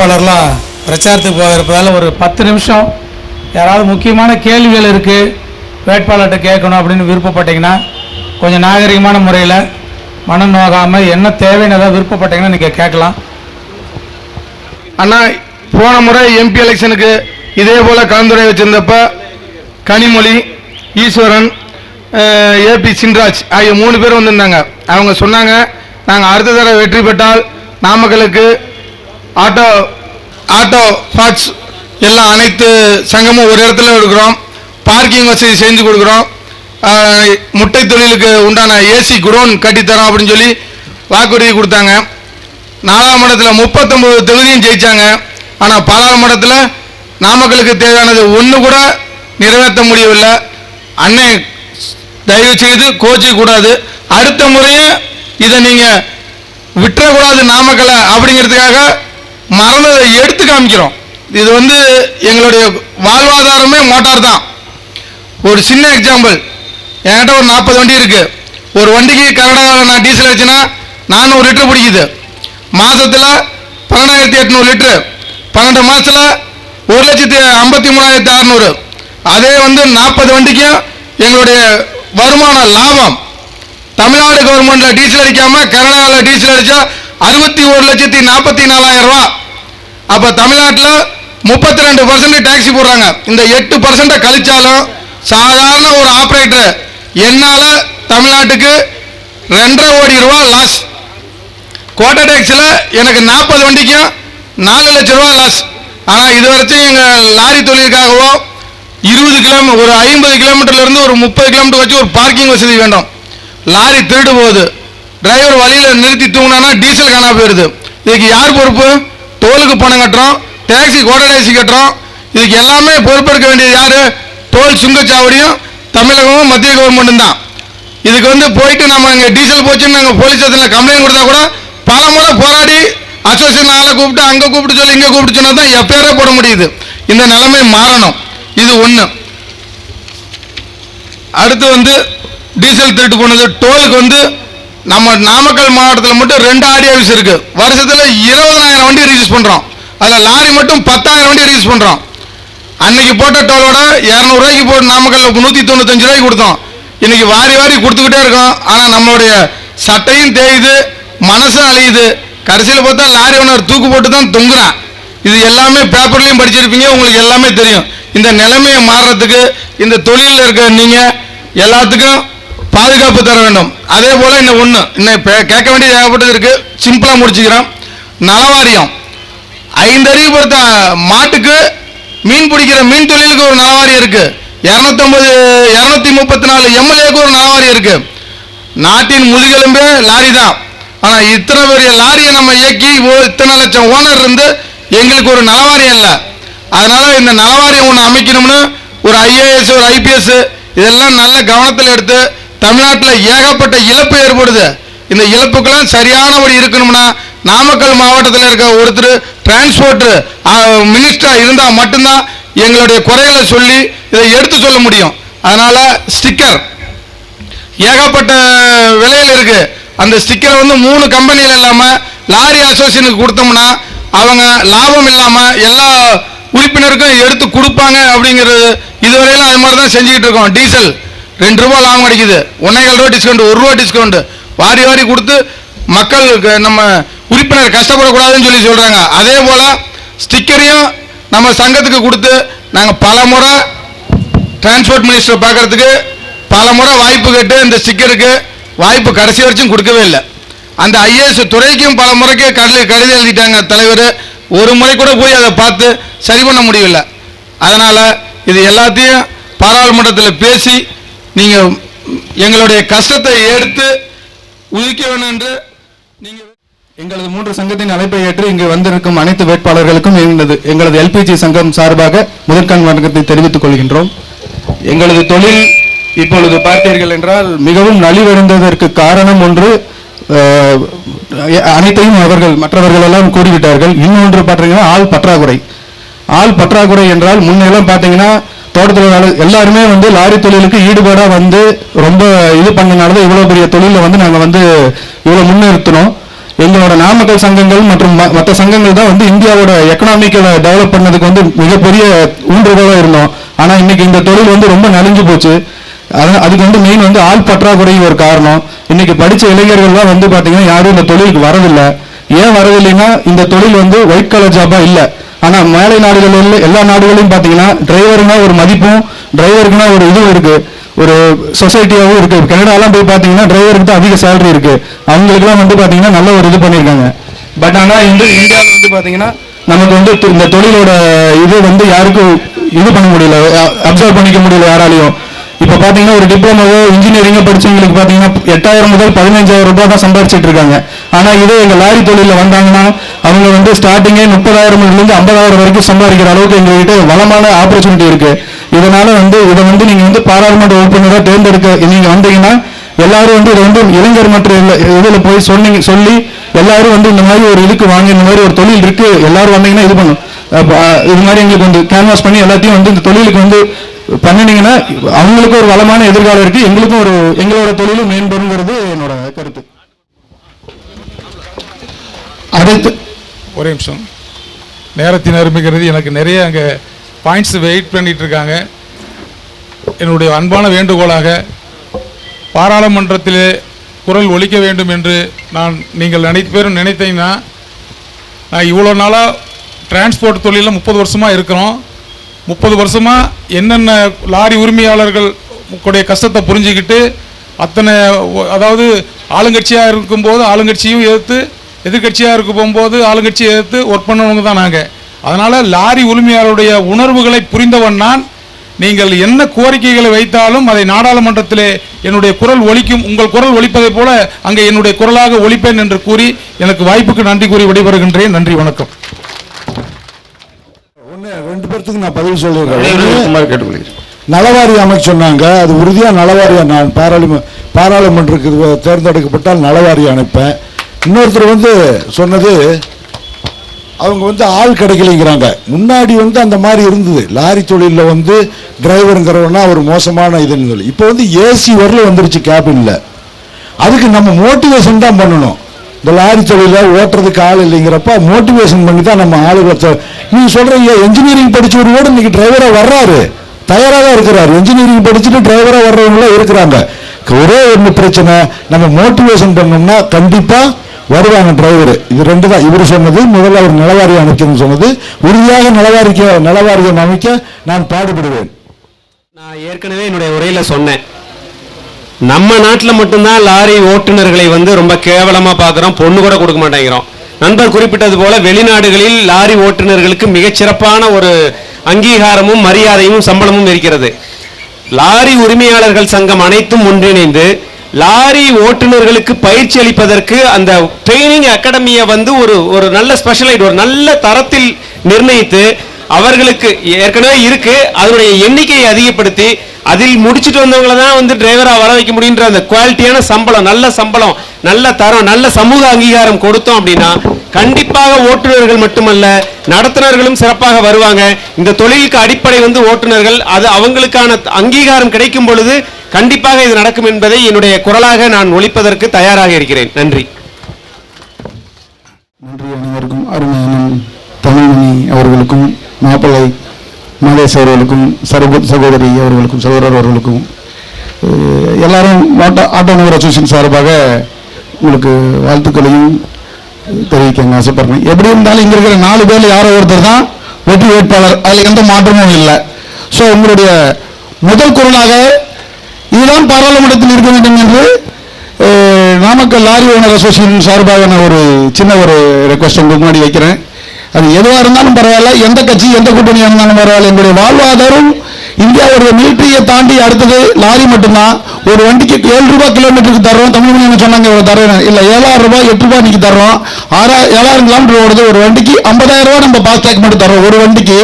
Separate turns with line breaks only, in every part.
வேட்பாளர்லாம் பிரச்சாரத்துக்கு போக இருப்பதால் ஒரு பத்து நிமிஷம் யாராவது முக்கியமான கேள்விகள் இருக்குது வேட்பாளர்கிட்ட கேட்கணும் அப்படின்னு விருப்பப்பட்டீங்கன்னா கொஞ்சம் நாகரிகமான முறையில் மனம் நோகாமல் என்ன தேவைன்னு ஏதாவது விருப்பப்பட்டீங்கன்னா நீங்கள் கேட்கலாம்.
அண்ணா போன முறை எம்பி எலெக்ஷனுக்கு இதே போல் கலந்துரை வச்சிருந்தப்ப கனிமொழி ஈஸ்வரன் ஏபி சின்ராஜ் ஆகிய மூணு பேர் வந்திருந்தாங்க. அவங்க சொன்னாங்க நாங்கள் அடுத்த தடவை வெற்றி பெற்றால் நாமக்கலுக்கு ஆட்டோ ஆட்டோ ஃபாக்ஸ் எல்லாம் அனைத்து சங்கமும் ஒரு இடத்துல இருக்கிறோம் பார்க்கிங் வசதி செஞ்சு கொடுக்குறோம். முட்டை தொழிலுக்கு உண்டான ஏசி குடோன் கட்டித்தரோம் அப்படின்னு சொல்லி வாக்குறுதி கொடுத்தாங்க. நாலாம் இடத்துல முப்பத்தொம்பது தொகுதியும் ஜெயித்தாங்க ஆனால் பாராளுமன்றத்தில் நாமக்கலுக்கு தேவையானது ஒன்று கூட நிறைவேற்ற முடியவில்லை. அன்னை தயவு செய்து கோச்சிக்க கூடாது. அடுத்த முறையும் இதை நீங்கள் விட்டுறக்கூடாது நாமக்கலை அப்படிங்கிறதுக்காக மறந்ததை எடுத்து காமிக்கிறோம். இது வந்து எங்களுடைய வாழ்வாதாரமே மோட்டார் தான். ஒரு சின்ன எக்ஸாம்பிள் என்கிட்ட ஒரு நாற்பது வண்டி இருக்குது ஒரு வண்டிக்கு கர்நாடகாவில் நான் டீசல் வச்சுன்னா நானூறு லிட்டர் பிடிக்குது. மாதத்தில் பன்னெண்டாயிரத்தி எட்நூறு லிட்டரு. பன்னெண்டு மாதத்தில் ஒரு லட்சத்தி ஐம்பத்தி மூணாயிரத்தி அறநூறு. அதே வந்து நாற்பது வண்டிக்கும் எங்களுடைய வருமான லாபம். தமிழ்நாடு கவர்மெண்ட்டில் டீசல் அடிக்காமல் கர்நாடகாவில் டீசல் அடித்தா அறுபத்தி ஒரு லட்சத்தி நாற்பத்தி நாலாயிரம் ரூபா. அப்போ தமிழ்நாட்டில் முப்பத்தி ரெண்டு பர்சன்ட் டேக்ஸி போடுறாங்க. இந்த எட்டு பர்சன்ட கழிச்சாலும் சாதாரண ஒரு ஆப்ரேட்டர் என்னால் தமிழ்நாட்டுக்கு ரெண்டரை கோடி ரூபா லாஸ் கோட்டை டேக்ஸில் எனக்கு நாற்பது வண்டிக்கும் நாலு லட்ச ரூபா லாஸ் ஆனால் இது வரைக்கும் எங்கள் லாரி தொழிலுக்காகவோ இருபது கிலோமீட்டர் ஒரு ஐம்பது கிலோமீட்டர்லேருந்து ஒரு முப்பது கிலோமீட்டர் வச்சு ஒரு பார்க்கிங் வசதி வேண்டும். லாரி திருடு போகுது டிரைவர் வழியில் நிறுத்தி தூங்கினா டீசல் காணா போயிடுது இதுக்கு யார் பொறுப்பு? டோலுக்கு பணம் கட்டுறோம் டேக்ஸி கோடடேசி கட்டுறோம். இதுக்கு எல்லாமே பொறுப்பெடுக்க வேண்டியது யார்? டோல் சுங்கச்சாவடியும் தமிழகமும் மத்திய கவர்மெண்ட்டும் தான் இதுக்கு வந்து போயிட்டு நம்ம இங்கே டீசல் போச்சுன்னு நாங்கள் போலீஸ் ஸ்டேஷனில் கம்ப்ளைண்ட் கொடுத்தா கூட பல முறை போராடி அசோசியேஷன் ஆளை கூப்பிட்டு அங்கே கூப்பிட்டு சொல்லி இங்கே கூப்பிட்டு சொன்னால் தான் எஃப்ஐஆரே போட முடியுது. இந்த நிலைமை மாறணும். இது ஒன்று அடுத்து வந்து டீசல் திருட்டு போனது. டோலுக்கு வந்து நம்ம நாமக்கல் மாவட்டத்தில் மட்டும் ரெண்டு ஆடி ஆஃபீஸ் இருக்கு. வருஷத்தில் இருபதனாயிரம் வண்டி ரிஜிஸ்டர் பண்ணுறோம் அதில் லாரி மட்டும் பத்தாயிரம் வண்டி ரிஜிஸ்டர் பண்ணுறோம் அன்னைக்கு போட்ட டோலோட இரநூறுவாய்க்கு போட்டு நாமக்கல்ல நூற்றி தொண்ணூத்தஞ்சு ரூபாய்க்கு கொடுத்தோம். இன்னைக்கு வாரி வாரி கொடுத்துக்கிட்டே இருக்கோம். ஆனால் நம்மளுடைய சட்டையும் தேயுது மனசும் அழியுது. கடைசியில் பார்த்தா லாரி ஓனர் தூக்கு போட்டு தான் தொங்குறான். இது எல்லாமே பேப்பர்லையும் படிச்சிருப்பீங்க உங்களுக்கு எல்லாமே தெரியும். இந்த நிலைமையை மாறுறதுக்கு இந்த தொழிலில் இருக்க நீங்கள் எல்லாத்துக்கும் பாதுகாப்பு தர வேண்டும். அதே போல் இன்னும் ஒன்று இன்னும் கேட்க வேண்டியது ஏகப்பட்டது இருக்கு. சிம்பிளாக முடிச்சுக்கிறோம் நலவாரியம் ஐந்தறிவு பொறுத்த மாட்டுக்கு மீன் பிடிக்கிற மீன் தொழிலுக்கு ஒரு நலவாரியம் இருக்கு. இரநூத்தம்பது இரநூத்தி முப்பத்தி நாலு எம்எல்ஏக்கு ஒரு நலவாரியம் இருக்கு. நாட்டின் முதுகெலும்பே லாரி தான். ஆனால் இத்தனை பெரிய லாரியை நம்ம இயக்கி ஓ- இத்தனை லட்சம் ஓனர் இருந்து எங்களுக்கு ஒரு நலவாரியம் இல்லை அதனால இந்த நலவாரியம் ஒன்று அமைக்கணும்னு ஒரு ஐஏஎஸ் ஒரு ஐபிஎஸ் இதெல்லாம் நல்ல கவனத்தில் எடுத்து தமிழ்நாட்டில் ஏகப்பட்ட இழப்பு ஏற்படுது. இந்த இழப்புக்கெல்லாம் சரியானபடி இருக்கணும்னா நாமக்கல் மாவட்டத்தில் இருக்க ஒருத்தர் டிரான்ஸ்போர்ட் மினிஸ்டராக இருந்தால் மட்டும்தான் எங்களுடைய குறைகளை சொல்லி இதை எடுத்து சொல்ல முடியும். அதனால் ஸ்டிக்கர் ஏகப்பட்ட விலையில் இருக்குது அந்த ஸ்டிக்கரை வந்து மூணு கம்பெனியில் இல்லாமல் லாரி அசோசியேஷனுக்கு கொடுத்தோம்னா அவங்க லாபம் இல்லாமல் எல்லா உறுப்பினருக்கும் எடுத்து கொடுப்பாங்க அப்படிங்கிறது இதுவரையிலும் அது மாதிரி தான் செஞ்சுக்கிட்டு இருக்கோம். டீசல் ரெண்டு ரூபா லாபம் கிடைக்குது. ஒன்னேகால் ரூபா டிஸ்கவுண்ட் ஒரு ரூபா டிஸ்கவுண்ட் வாரி வாரி கொடுத்து மக்களுக்கு நம்ம உறுப்பினர் கஷ்டப்படக்கூடாதுன்னு சொல்லி சொல்கிறாங்க அதே போல் ஸ்டிக்கரையும் நம்ம சங்கத்துக்கு கொடுத்து நாங்கள் பல முறை டிரான்ஸ்போர்ட் மினிஸ்டர் பார்க்கறதுக்கு பல முறை வாய்ப்பு கேட்டு இந்த ஸ்டிக்கருக்கு வாய்ப்பு கடைசி வரைக்கும் கொடுக்கவே இல்லை. அந்த ஐஏஎஸ் துறைக்கும் பல முறைக்கு கடலு கடிதம் எழுதிட்டாங்க தலைவர். ஒரு முறை கூட போய் அதை பார்த்து சரி பண்ண முடியல அதனால் இது எல்லாத்தையும் பாராளுமன்றத்தில் பேசி நீங்க எங்களுடைய கஷ்டத்தை எடுத்து உதிக்க வேண்டும் என்று நீங்க
எங்களது மூன்று சங்கத்தின் அழைப்பை ஏற்று இங்கு வந்திருக்கும் அனைத்து வேட்பாளர்களுக்கும் எங்களது எங்களது எல்பிஜி சங்கம் சார்பாக முதற்கண் வணக்கத்தை தெரிவித்துக் கொள்கின்றோம். எங்களது தொழில் இப்பொழுது பார்த்தீர்கள் என்றால் மிகவும் நலிவடைந்ததற்கு காரணம் ஒன்று அனைத்தையும் அவர்கள் மற்றவர்கள் எல்லாம் கூறிவிட்டார்கள். இன்னொன்று பார்த்தீங்கன்னா ஆள் பற்றாக்குறை. ஆள் பற்றாக்குறை என்றால் முன்னெல்லாம் பார்த்தீங்கன்னா தோட்டத்தில் எல்லாருமே வந்து லாரி தொழிலுக்கு ஈடுபாடாக வந்து ரொம்ப இது பண்ணனால தான் இவ்வளோ பெரிய தொழிலை வந்து நாங்கள் வந்து இவ்வளோ முன்னிறுத்தினோம். எங்களோட நாமக்கல் சங்கங்கள் மற்றும் ம- மற்ற சங்கங்கள் தான் வந்து இந்தியாவோட எக்கனாமிக்கலை டெவலப் பண்ணதுக்கு வந்து மிகப்பெரிய ஊன்றுகோலாக இருந்தோம். ஆனால் இன்னைக்கு இந்த தொழில் வந்து ரொம்ப நலிஞ்சு போச்சு. அதனால் அதுக்கு வந்து மெயின் வந்து ஆள் பற்றாக்குறை ஒரு காரணம். இன்னைக்கு படித்த இளைஞர்கள்லாம் வந்து பார்த்திங்கன்னா யாரும் இந்த தொழிலுக்கு வரதில்லை. ஏன் வரதில்லைன்னா இந்த தொழில் வந்து ஒயிட் கலர் ஜாபா இல்ல. ஆனா மேலை நாடுகளில் எல்லா நாடுகளையும் பாத்தீங்கன்னா டிரைவருனா ஒரு மதிப்பும் டிரைவருக்குனா ஒரு இதுவும் இருக்கு. ஒரு சொசைட்டியாகவும் இருக்கு. கனடாலாம் போய் பாத்தீங்கன்னா டிரைவருக்கு தான் அதிக சேலரி இருக்கு. அவங்களுக்குலாம் வந்து பாத்தீங்கன்னா நல்ல ஒரு இது பண்ணியிருக்காங்க பட் ஆனா இந்த இந்தியாவில் வந்து பாத்தீங்கன்னா நமக்கு வந்து இந்த தொழிலோட இது வந்து யாருக்கும் இது பண்ண முடியல. அப்சர்வ் பண்ணிக்க முடியல யாராலையும். இப்ப பாத்தீங்கன்னா ஒரு டிப்ளமோவோ இன்ஜினியரிங்கோ படிச்சவங்களுக்கு பாத்தீங்கன்னா எட்டாயிரம் முதல் பதினஞ்சாயிரம் ரூபாய் தான் சம்பாதிச்சிட்டு இருக்காங்க. ஆனால் இதே எங்கள் லாரி தொழிலில் வந்தாங்கன்னா அவங்க வந்து ஸ்டார்டிங்கே முப்பதாயிரம்லேருந்து ஐம்பதாயிரம் வரைக்கும் சம்பாதிக்கிற அளவுக்கு எங்ககிட்ட வளமான ஆப்பர்ச்சுனிட்டி இருக்குது இதனால் வந்து இதை வந்து நீங்கள் வந்து பாராளுமன்ற உறுப்பினராக தேர்ந்தெடுக்க நீங்கள் வந்தீங்கன்னா எல்லாரும் வந்து இதை வந்து இளைஞர் மற்ற இதில் போய் சொன்னீங்க சொல்லி எல்லாரும் வந்து இந்த மாதிரி ஒரு இதுக்கு வாங்க இந்த மாதிரி ஒரு தொழில் இருக்குது எல்லாரும் வந்தீங்கன்னா இது பண்ணும். இது மாதிரி எங்களுக்கு வந்து கேன்வாஸ் பண்ணி எல்லாத்தையும் வந்து இந்த தொழிலுக்கு வந்து பண்ணினீங்கன்னா அவங்களுக்கும் ஒரு வளமான எதிர்காலம் இருக்குது எங்களுக்கும் ஒரு எங்களோட தொழிலும் மேம்படுங்கிறது என்னோட கருத்து.
அடுத்து ஒரே நிமிஷம். நேரத்தின் அருமைகிறது எனக்கு நிறைய அங்கே பாயிண்ட்ஸ் வெயிட் பண்ணிட்டு இருக்காங்க. என்னுடைய அன்பான வேண்டுகோளாக பாராளுமன்றத்திலே குரல் ஒழிக்க வேண்டும் என்று நான் நீங்கள் நினைத்து பேரும் நினைத்தீங்கன்னா நான் இவ்வளோ நாளாக டிரான்ஸ்போர்ட் தொழிலில் முப்பது வருஷமாக இருக்கிறோம். முப்பது வருஷமாக என்னென்ன லாரி உரிமையாளர்கள் உடைய கஷ்டத்தை புரிஞ்சுக்கிட்டு அத்தனை அதாவது ஆளுங்கட்சியாக இருக்கும்போது ஆளுங்கட்சியும் எதிர்த்து எதிர்க்கட்சியாக இருக்க போகும்போது ஆளுங்கட்சியை எதிர்த்து ஒர்க் பண்ணவங்க தான் நாங்கள் அதனால் லாரி உரிமையாளருடைய உணர்வுகளை புரிந்தவன் நான். நீங்கள் என்ன கோரிக்கைகளை வைத்தாலும் அதை நாடாளுமன்றத்திலே என்னுடைய குரல் ஒலிக்கும் உங்கள் குரல் ஒலிப்பதைப் போல அங்கே என்னுடைய குரலாக ஒலிப்பேன் என்று கூறி எனக்கு வாய்ப்புக்கு நன்றி கூறி விடைபெறுகின்றேன். நன்றி வணக்கம்.
ஒண்ணு ரெண்டு பேர்த்துக்கு நான் பதில் சொல்லிடுறேன்.
குமார் கேட்டுக்கொள்கிறேன்.
நலவாரி அமைக்க சொன்னாங்க. அது உறுதியாக நலவாரியா நான் பாராளும பாராளுமன்றத்துக்கு தேர்ந்தெடுக்கப்பட்டால் நலவாரி அனுப்பேன். இன்னொருத்தர் வந்து சொன்னது அவங்க வந்து ஆள் கிடைக்கலைங்கிறாங்க. முன்னாடி வந்து அந்த மாதிரி இருந்தது. லாரி தொழிலில் வந்து டிரைவருங்கிறவனா ஒரு மோசமான இதுன்னு சொல்லி. இப்போ வந்து ஏசி வரல வந்துருச்சு கேபினில். அதுக்கு நம்ம மோட்டிவேஷன் தான் பண்ணணும். இந்த லாரி தொழில ஓட்டுறதுக்கு ஆள் இல்லைங்கிறப்ப மோட்டிவேஷன் பண்ணி தான் நம்ம ஆளுகளை தொ- சொல்கிறீங்க சொல்றீங்க என்ஜினியரிங் படிச்சவர் கூட இன்னைக்கு டிரைவராக வர்றாரு. தயாராக தான் இருக்கிறார். என்ஜினியரிங் படிச்சுட்டு டிரைவராக வர்றவங்களாம் இருக்கிறாங்க. ஒரே ஒன்று பிரச்சனை நம்ம மோட்டிவேஷன் பண்ணோம்னா கண்டிப்பாக வருவாங்க டிரைவர் இது ரெண்டு தான் இவர் சொன்னது முதல்ல அவர் நிலவாரி அமைக்கணும்னு சொன்னது. உறுதியாக நிலவாரிக்க நிலவாரியம் அமைக்க நான் பாடுபடுவேன்.
நான் ஏற்கனவே என்னுடைய உரையில் சொன்னேன். நம்ம நாட்டில் மட்டும்தான் லாரி ஓட்டுநர்களை வந்து ரொம்ப கேவலமாக பார்க்குறோம் பொண்ணு கூட கொடுக்க மாட்டேங்கிறோம். நண்பர் குறிப்பிட்டது போல வெளிநாடுகளில் லாரி ஓட்டுநர்களுக்கு மிகச்சிறப்பான ஒரு அங்கீகாரமும் மரியாதையும் சம்பளமும் இருக்கிறது. லாரி உரிமையாளர்கள் சங்கம் அனைத்தும் ஒன்றிணைந்து லாரி ஓட்டுநர்களுக்கு பயிற்சி அளிப்பதற்கு அந்த ட்ரைனிங் அகாடமியை வந்து ஒரு ஒரு நல்ல ஸ்பெஷலைட் ஒரு நல்ல தரத்தில் நிர்ணயித்து அவர்களுக்கு ஏற்கனவே இருக்கு. அதனுடைய எண்ணிக்கையை அதிகப்படுத்தி அதில் முடிச்சுட்டு வந்தவங்கள தான் வந்து டிரைவரா வர வைக்க முடியுன்ற அந்த குவாலிட்டியான சம்பளம் நல்ல சம்பளம் நல்ல தரம் நல்ல சமூக அங்கீகாரம் கொடுத்தோம் அப்படின்னா கண்டிப்பாக ஓட்டுநர்கள் மட்டுமல்ல நடத்துனர்களும் சிறப்பாக வருவாங்க. இந்த தொழிலுக்கு அடிப்படை வந்து ஓட்டுநர்கள் அது அவங்களுக்கான அங்கீகாரம் கிடைக்கும் பொழுது கண்டிப்பாக இது நடக்கும் என்பதை என்னுடைய குரலாக நான் ஒழிப்பதற்கு தயாராக இருக்கிறேன். நன்றி.
நன்றி அனைவருக்கும். அருமையான தமிழ்மணி அவர்களுக்கும் மாப்பிள்ளை மகேஷ் அவர்களுக்கும் சரபு சகோதரி அவர்களுக்கும் சகோதரர் அவர்களுக்கும் எல்லாரும் ஆட்டோ ஆட்டோநகர் அசோசியேஷன் சார்பாக உங்களுக்கு வாழ்த்துக்களையும் தெரிவிக்கங்க ஆசைப்படுறேன். எப்படி இருந்தாலும் இங்கே இருக்கிற நாலு பேரில் யாரோ ஒருத்தர் தான் வெற்றி வேட்பாளர். அதில் எந்த மாற்றமும் இல்லை. ஸோ உங்களுடைய முதல் குரலாக தான் பாராளுமன்றத்தில் இருக்க வேண்டும் என்று நாமக்கல் லாரி ஓனர் அசோசியேஷன் சார்பாக நான் ஒரு சின்ன ஒரு ரெக்வஸ்ட் உங்களுக்கு முன்னாடி வைக்கிறேன். அது எதுவாக இருந்தாலும் பரவாயில்ல எந்த கட்சி எந்த கூட்டணியாக இருந்தாலும் பரவாயில்ல. எங்களுடைய வாழ்வாதாரம் இந்தியாவுடைய மிலிட்டரியை தாண்டி அடுத்தது லாரி மட்டும்தான். ஒரு வண்டிக்கு ஏழு ரூபாய் கிலோமீட்டருக்கு தர்றோம். தமிழ் என்ன சொன்னாங்க? இவ்வளோ தரேன் இல்லை ஏழாயிரம் ரூபாய் எட்டு ரூபாய் இன்னைக்கு தர்றோம். ஆறா ஏழாயிரம் கிலோமீட்டர் ஓடுது. ஒரு வண்டிக்கு ஐம்பதாயிரம் ரூபாய் நம்ம பாஸ்டாக் மட்டும் தர்றோம். ஒரு வண்டிக்கு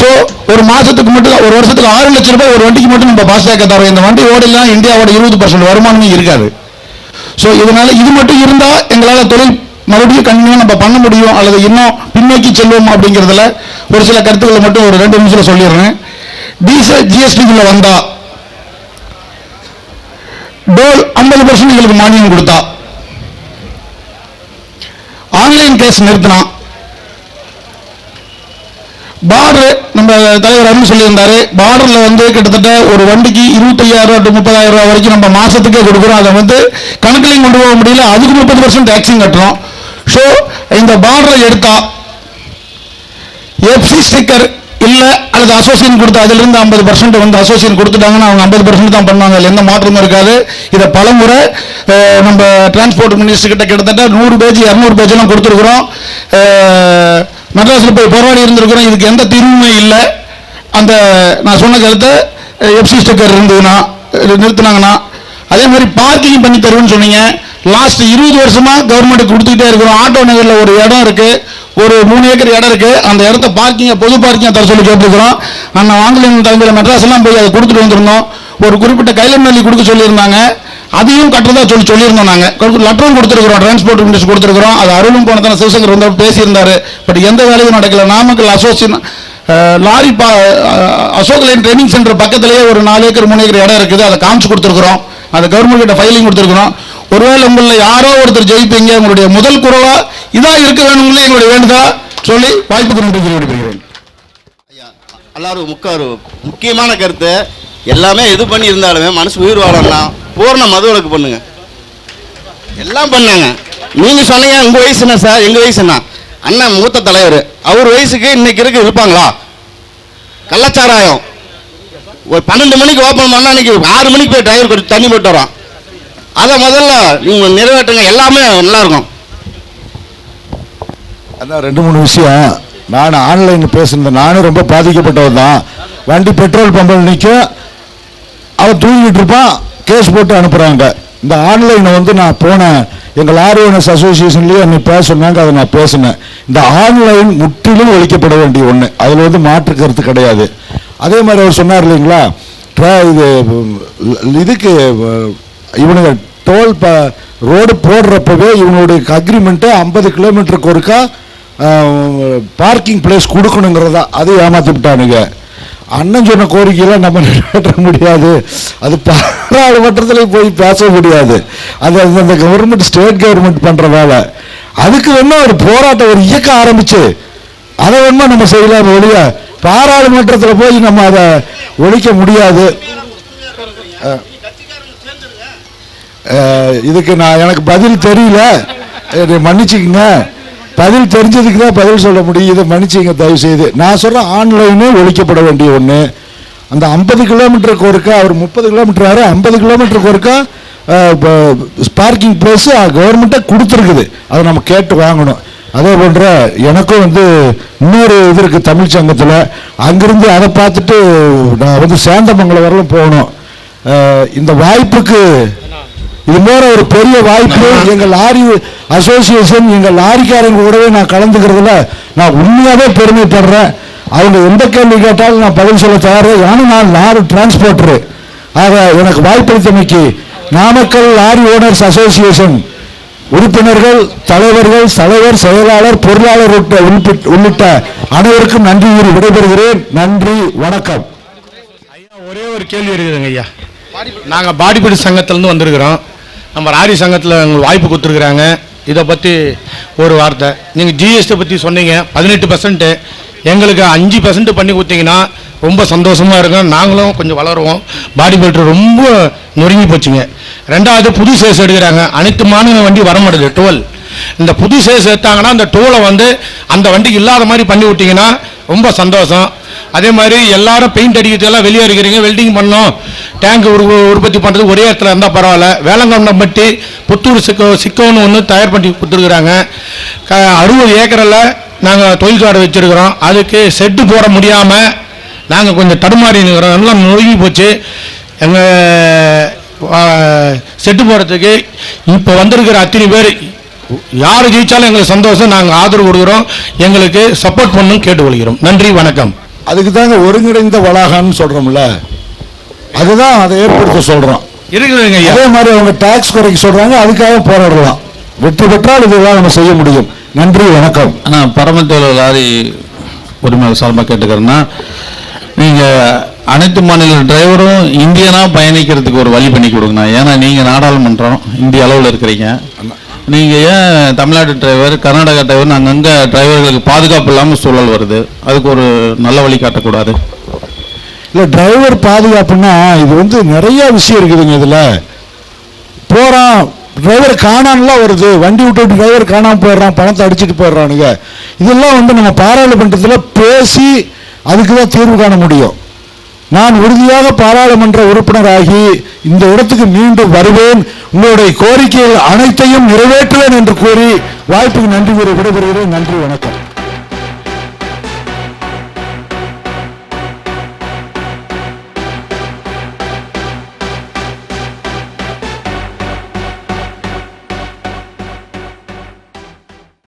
ஸோ ஒரு மாதத்துக்கு மட்டும் ஒரு வருஷத்துக்கு ஆறு லட்சம் ரூபாய் ஒரு வண்டிக்கு மட்டும் நம்ம பாஸ்டாக தரோம். இந்த வண்டி ஓடலாம் இந்தியாவோட இருபது பர்சன்ட் வருமானமே இருக்காது. ஸோ இதனால இது மட்டும் இருந்தால் எங்களால் தொழில் மறுபடியும் கண்டினியூ நம்ம பண்ண முடியும் அல்லது இன்னும் பின்னோக்கி செல்வோம் அப்படிங்கிறதுல ஒரு சில கருத்துக்களை மட்டும் ஒரு ரெண்டு நிமிஷத்தில் சொல்லிடுறேன். டீசல் ஜிஎஸ்டிக்குள்ள வந்தா டோல் ஐம்பது பர்சன்ட் எங்களுக்கு மானியம் கொடுத்தா
ஆன்லைன் கேஸ் நிறுத்தினான் பார்டர் நம்ம தலைவர் அருண் சொல்லியிருந்தாரு பார்டரில் வந்து கிட்டத்தட்ட ஒரு வண்டிக்கு இருபத்தையாயிரம் டு முப்பதாயிரம் ரூபா வரைக்கும் நம்ம மாதத்துக்கே கொடுக்குறோம். அதை வந்து கணக்குலையும் கொண்டு போக முடியல. அதுக்கு முப்பது பர்சன்ட் டேக்ஸும் கட்டுறோம். ஸோ இந்த பார்டரை எடுத்தா எஃப்சி ஸ்டிக்கர் இல்லை அல்லது அசோசியேஷன் கொடுத்து அதுலேருந்து ஐம்பது பர்சன்ட் வந்து அசோசியேஷன் கொடுத்துட்டாங்கன்னா அவங்க ஐம்பது பர்சன்ட் தான் பண்ணுவாங்க. அதில் எந்த மாற்றமும் இருக்காது. இதை பலமுறை நம்ம டிரான்ஸ்போர்ட் மினிஸ்டர் கிட்ட கிட்டத்தட்ட நூறு பேஜ் இரநூறு பேஜெல்லாம் கொடுத்துருக்குறோம். மெட்ராஸில் போய் போராடி இருந்திருக்கிறோம் இதுக்கு எந்த தீர்வுமே இல்லை. அந்த நான் சொன்ன கருத்தை எஃப்சி ஸ்டிக்கர் இருந்ததுன்னா நிறுத்தினாங்கன்னா அதே மாதிரி பார்க்கிங் பண்ணி தருவேன்னு சொன்னீங்க. லாஸ்ட் இருபது வருஷமா கவர்மெண்ட் கொடுத்துக்கிட்டே இருக்கிறோம். ஆட்டோ நகரில் ஒரு இடம் இருக்கு. ஒரு மூணு ஏக்கர் இடம் இருக்கு. அந்த இடத்த பார்க்கிங்க பொது பார்க்கிங்கை தர சொல்லி கேட்டுருக்கிறோம். அண்ணன் வாங்கலின் தலைமையில் மெட்ராஸ் எல்லாம் போய் அதை கொடுத்துட்டு வந்திருந்தோம். ஒரு குறிப்பிட்ட கைலநெல்லி கொடுக்க சொல்லியிருந்தாங்க. அதையும் கட்டுறதா சொல்லி சொல்லியிருந்தோம் நாங்கள் லெட்டரும் கொடுத்துருக்குறோம் டிரான்ஸ்போர்ட் மினிஸ்டர் கொடுத்துருக்குறோம். அது அருளும் போனதான சிவசங்கர் வந்து பேசியிருந்தாரு. பட் எந்த வேலையும் நடக்கல. நாமக்கல் அசோசியேஷன் லாரி பா அசோக் லைன் ட்ரைனிங் சென்டர் பக்கத்திலேயே ஒரு நாலு ஏக்கர் மூணு ஏக்கர் இடம் இருக்குது. அதை காமிச்சு கொடுத்துருக்குறோம். அதை கவர்மெண்ட் கிட்ட ஃபைலிங் கொடுத்துருக்குறோம். ஒருவேளை உங்களில் யாரோ ஒருத்தர் ஜெயிப்பீங்க. உங்களுடைய முதல் குரலா இதாக இருக்க வேணுங்களே எங்களுடைய வேண்டுதா? சொல்லி வாய்ப்புக்கு நன்றி
தெரிவிக்கிறேன் எல்லாரும் முக்காரு முக்கியமான கருத்து. எல்லாமே இது பண்ணி இருந்தாலுமே மனசு உயிர் வாழலாம் பூர்ண மது விலக்கு பண்ணுங்க. எல்லாம் பண்ணாங்க. நீங்க சொன்னீங்க உங்க வயசு என்ன சார்? எங்க வயசு என்ன? அண்ணன் மூத்த தலைவர். அவர் வயசுக்கு இன்னைக்கு இருக்கு இருப்பாங்களா? கள்ளச்சாராயம். ஒரு பன்னெண்டு மணிக்கு ஓப்பன் பண்ணா இன்னைக்கு ஆறு மணிக்கு போய் டிரைவர் கொஞ்சம் தண்ணி போட்டு வரோம் அதை முதல்ல நீங்க நிறைவேற்றுங்க. எல்லாமே நல்லா இருக்கும்
அதான் ரெண்டு மூணு விஷயம். நான் ஆன்லைன் பேசுனது நானும் ரொம்ப பாதிக்கப்பட்டவன் தான். வண்டி பெட்ரோல் பம்பில் நிற்கும் அவன் தூங்கிட்டு இருப்பான். கேஸ் போட்டு அனுப்புகிறாங்க இந்த ஆன்லைனை வந்து நான் போனேன். எங்கள் ஆர்வனஸ் அசோசியேஷன்லேயே என்னை பேச சொன்னாங்க அதை நான் பேசினேன். இந்த ஆன்லைன் முற்றிலும் ஒழிக்கப்பட வேண்டிய ஒன்று அதில் வந்து மாற்று கருத்து கிடையாது. அதே மாதிரி அவர் சொன்னார் இல்லைங்களா? ட்ரா- இது இதுக்கு இவனுங்க டோல் ப ரோடு போடுறப்பவே இவனுடைய அக்ரிமெண்ட்டு ஐம்பது கிலோமீட்டருக்கு ஒருக்கா பார்க்கிங் பிளேஸ் கொடுக்கணுங்கிறதா அது ஏமாற்றி விட்டானுங்க அண்ணன் சொன்ன கோரிக்கையெல்லாம் நம்ம நிறைவேற்ற முடியாது. அது பாராளுமன்றத்தில் போய் பேச முடியாது. அது அந்த கவர்மெண்ட் ஸ்டேட் கவர்மெண்ட் பண்ணுற வேலை. அதுக்கு வேணா ஒரு போராட்டம் ஒரு இயக்கம் ஆரம்பிச்சு அதை வேணுமா நம்ம செய்யலாம் ஒழிய பாராளுமன்றத்தில் போய் நம்ம அதை ஒழிக்க முடியாது. இதுக்கு நான் எனக்கு பதில் தெரியல. என்னை மன்னிச்சுக்கங்க. பதில் தெரிஞ்சதுக்கு தான் பதில் சொல்ல முடியும். இதை மன்னிச்சிங்க தயவு செய்து நான் சொல்கிறேன் ஆன்லைனே ஒழிக்கப்பட வேண்டிய ஒன்று அந்த ஐம்பது கிலோமீட்டருக்கு ஒருக்கா அவர் முப்பது கிலோமீட்டர் ஐம்பது கிலோமீட்டருக்கு ஒருக்கா பார்க்கிங் பிளேஸ் கவர்மெண்ட்டை கொடுத்துருக்குது. அதை நம்ம கேட்டு வாங்கணும். அதே போன்ற எனக்கும் வந்து இன்னொரு இது இருக்குது தமிழ் சங்கத்தில். அங்கேருந்து அதை பார்த்துட்டு நான் வந்து சேந்தமங்கலம் வரலும் போகணும். இந்த வாய்ப்புக்கு இது போல ஒரு பெரிய வாய்ப்பு. எங்க லாரி அசோசியேஷன் எங்க லாரிக்காரங்க கூடவே நான் கலந்துக்கிறதுல நான் உண்மையாவே பெருமைப்படுறேன். அவங்க எந்த கேள்வி கேட்டாலும் நான் பதில் சொல்ல தயாரு. ஏன்னா நான் லாரி டிரான்ஸ்போர்ட்டரு ஆக எனக்கு வாய்ப்பளித்தமைக்கு நாமக்கல் லாரி ஓனர்ஸ் அசோசியேஷன் உறுப்பினர்கள் தலைவர்கள் தலைவர் செயலாளர் பொருளாளர் உள்ளிட்ட- உள்ளிட்ட அனைவருக்கும் நன்றி கூறி விடைபெறுகிறேன். நன்றி வணக்கம்.
ஒரே ஒரு கேள்வி இருக்குதுங்க ஐயா. நாங்கள் பாடிபிடி சங்கத்திலேருந்து வந்திருக்கிறோம். நம்ம ராரி சங்கத்தில் எங்களுக்கு வாய்ப்பு கொடுத்துருக்குறாங்க. இதை பற்றி ஒரு வார்த்தை. நீங்கள் ஜிஎஸ்டி பற்றி சொன்னீங்க பதினெட்டு பர்சன்ட்டு எங்களுக்கு அஞ்சு பர்சன்ட் பண்ணி கொடுத்தீங்கன்னா ரொம்ப சந்தோஷமாக இருக்கும். நாங்களும் கொஞ்சம் வளருவோம். பாடி பில்டர் ரொம்ப நொறுங்கி போச்சுங்க. ரெண்டாவது புது சேஸ் எடுக்கிறாங்க. அனைத்து மாநில வண்டி வர மாட்டேது டுவெல் இந்த புது சேஸ் எடுத்தாங்கன்னா அந்த டோலை வந்து அந்த வண்டிக்கு இல்லாத மாதிரி பண்ணி விட்டிங்கன்னா ரொம்ப சந்தோஷம். அதே மாதிரி எல்லாரும் பெயிண்ட் அடிக்கிறதெல்லாம் வெளியே இருக்கிறீங்க வெல்டிங் பண்ணோம் டேங்க் உற்பத்தி பண்ணுறது ஒரே இடத்துல இருந்தால் பரவாயில்ல. வேளங்கொண்டம்பட்டி புத்தூர் சிக்கோ சிக்கோன்னு ஒன்று தயார் பண்ணி கொடுத்துருக்குறாங்க. க அறுபது ஏக்கரில் நாங்கள் தொழிற்சாலை வச்சுருக்கிறோம். அதுக்கு செட்டு போட முடியாமல் நாங்கள் கொஞ்சம் தடுமாறி நிற்கிறோம் எல்லாம் நொறுங்கி போச்சு. எங்கள் செட்டு போடுறதுக்கு இப்போ வந்திருக்கிற அத்தனை பேர் யார் ஜெயிச்சாலும் எங்களுக்கு சந்தோஷம் நாங்கள் ஆதரவு கொடுக்குறோம். எங்களுக்கு சப்போர்ட் பண்ணணும் கேட்டுக்கொள்கிறோம். நன்றி வணக்கம்.
அதுக்கு தாங்க ஒருங்கிணைந்த வளாகம்னு சொல்றோம்ல. அதுதான் அதை ஏற்படுத்த சொல்றோம்.
இருக்குதுங்க ஐயா.
அதே மாதிரி அவங்க டாக்ஸ் குறைக்க சொல்றாங்க அதுக்காக போராடலாம். வெற்றி பெற்றால் இதுதான் நம்ம செய்ய முடியும். நன்றி வணக்கம்.
ஆனால் பரமத்தோல லாரி உரிமையாளர் சார்பாக கேட்டுக்கிறேன்னா நீங்கள் அனைத்து மாநில டிரைவரும் இந்தியனா பயணிக்கிறதுக்கு ஒரு வழி பண்ணி கொடுங்கண்ணா. ஏன்னா நீங்கள் நாடாளுமன்றம் இந்திய அளவில் இருக்கிறீங்க. நீங்கள் ஏன் தமிழ்நாடு டிரைவர் கர்நாடகா டிரைவர் அங்கங்கே டிரைவர்களுக்கு பாதுகாப்பு இல்லாமல் சூழல் வருது? அதுக்கு ஒரு நல்ல வழி காட்டக்கூடாது.
இல்லை டிரைவர் பாதுகாப்புன்னா இது வந்து நிறைய விஷயம் இருக்குதுங்க இதில். போகிறான் டிரைவர் காணாமலாம் வருது. வண்டி விட்டு டிரைவர் காணாமல் போயிடுறான் பணத்தை அடிச்சிட்டு போயிடுறானுங்க. இதெல்லாம் வந்து நம்ம பாராளுமன்றத்தில் பேசி அதுக்கு தான் தீர்வு காண முடியும். நான் உறுதியாக பாராளுமன்ற உறுப்பினராகி இந்த இடத்துக்கு மீண்டும் வருவேன். உங்களுடைய கோரிக்கைகள் அனைத்தையும் நிறைவேற்றுவேன் என்று கூறி வாய்ப்புக்கு நன்றி கூறி விடைபெறுகிறேன். நன்றி வணக்கம்.